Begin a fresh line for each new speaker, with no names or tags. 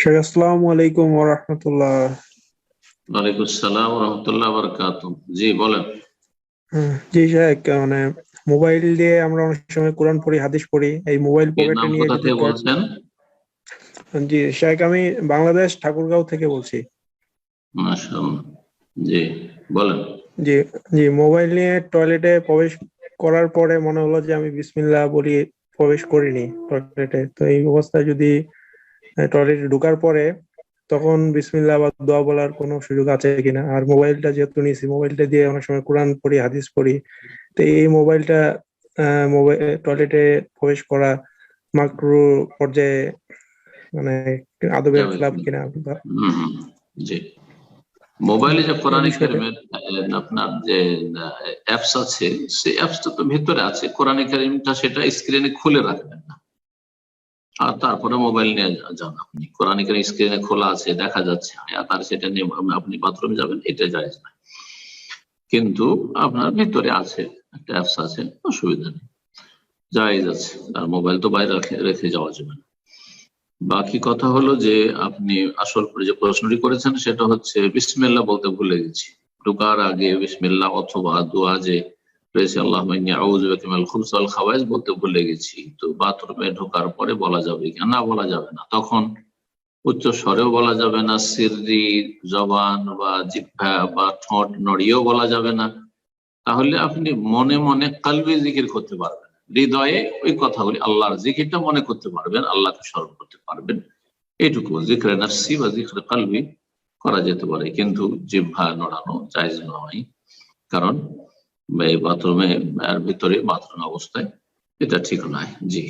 শেখ আসসালামু আলাইকুম ওয়া রাহমাতুল্লাহ
আসসালাম রহমতুল্লাহ বরকাত জি বলেন।
জি শেখ মানে মোবাইল দিয়ে আমরা অনেক সময় কোরআন পড়ি হাদিস পড়ি এই মোবাইল পকেটে নিয়ে
কোথা থেকে বলছেন?
জি শেখ আমি বাংলাদেশ ঠাকুরগাঁও থেকে বলছি।
মাশাআল্লাহ জি বলেন।
জি জি মোবাইল নিয়ে টয়লেটে প্রবেশ করার পরে মনে হলো যে আমি বিসমিল্লাহ বলি প্রবেশ করিনি টয়লেটে। তো এই অবস্থায় যদি টয়লেটে ঢোকার পরে তখন বিসমিল্লাহ বা দোয়া বলার কোনো সুযোগ আছে কিনা? আর মোবাইলটা যেহেতু নিয়েছি মোবাইলটা দিয়ে অনেক সময় কোরআন পড়ি হাদিস পড়ি তো এই মোবাইলটা মোবাইল টয়লেটে প্রবেশ করা মাকরু পর্যায়ে মানে আদবের খেলাফ
কিনা। জি। মোবাইলে যে কোরআন কারিমের আপনার যে অ্যাপস আছে সেই অ্যাপসটা তো ভেতরে আছে। কোরআন কারিমটা সেটা স্ক্রিনে খুলে রাখবেন না। আর তারপরে মোবাইল নিয়ে যান আপনি। কোরআন স্ক্রিনে খোলা আছে, দেখা যাচ্ছে। তার সেটা নিয়ে আপনি বাথরুমে যাবেন, এটা জায়েজ না কিন্তু আপনার ভিতরে আছে, একটা অ্যাপস আছে, অসুবিধা নেই। জায়েজ আছে। আর মোবাইল তো বাইরে রেখে যাওয়া যাবে না। বাকি কথা হলো যে আপনি আসল করে যে প্রশ্নটি করেছেন, সেটা হচ্ছে, বিসমিল্লাহ বলতে ভুলে গেছি। ঢুকার আগে বিসমিল্লাহ অথবা দোয়া যে রয়েছে আল্লাহ খাওয়াইজ বলতে ভুলে গেছি তো বাথরুমে ঢোকার পরে বলা যাবে কি? না, বলা যাবে না। তখন উচ্চ স্বরেও বলা যাবে না, সিররি, জবান বা জিহ্বা বা ঠোঁট নড়িয়েও বলা যাবে না। তাহলে আপনি মনে মনে কালবি জিকির করতে পারবেন। হৃদয়ে ওই কথাগুলি, আল্লাহর জিকিরটা মনে করতে পারবেন, আল্লাহকে স্মরণ করতে পারবেন। এইটুকু জিক্রে নাফসি বা জিক্রে কালবি করা যেতে পারে। কিন্তু জিহ্বা নড়ানো জায়জ নয়। কারণ বাথরুমে ভিতরে বাথরুম অবস্থায়। এটা ঠিক নয় জি।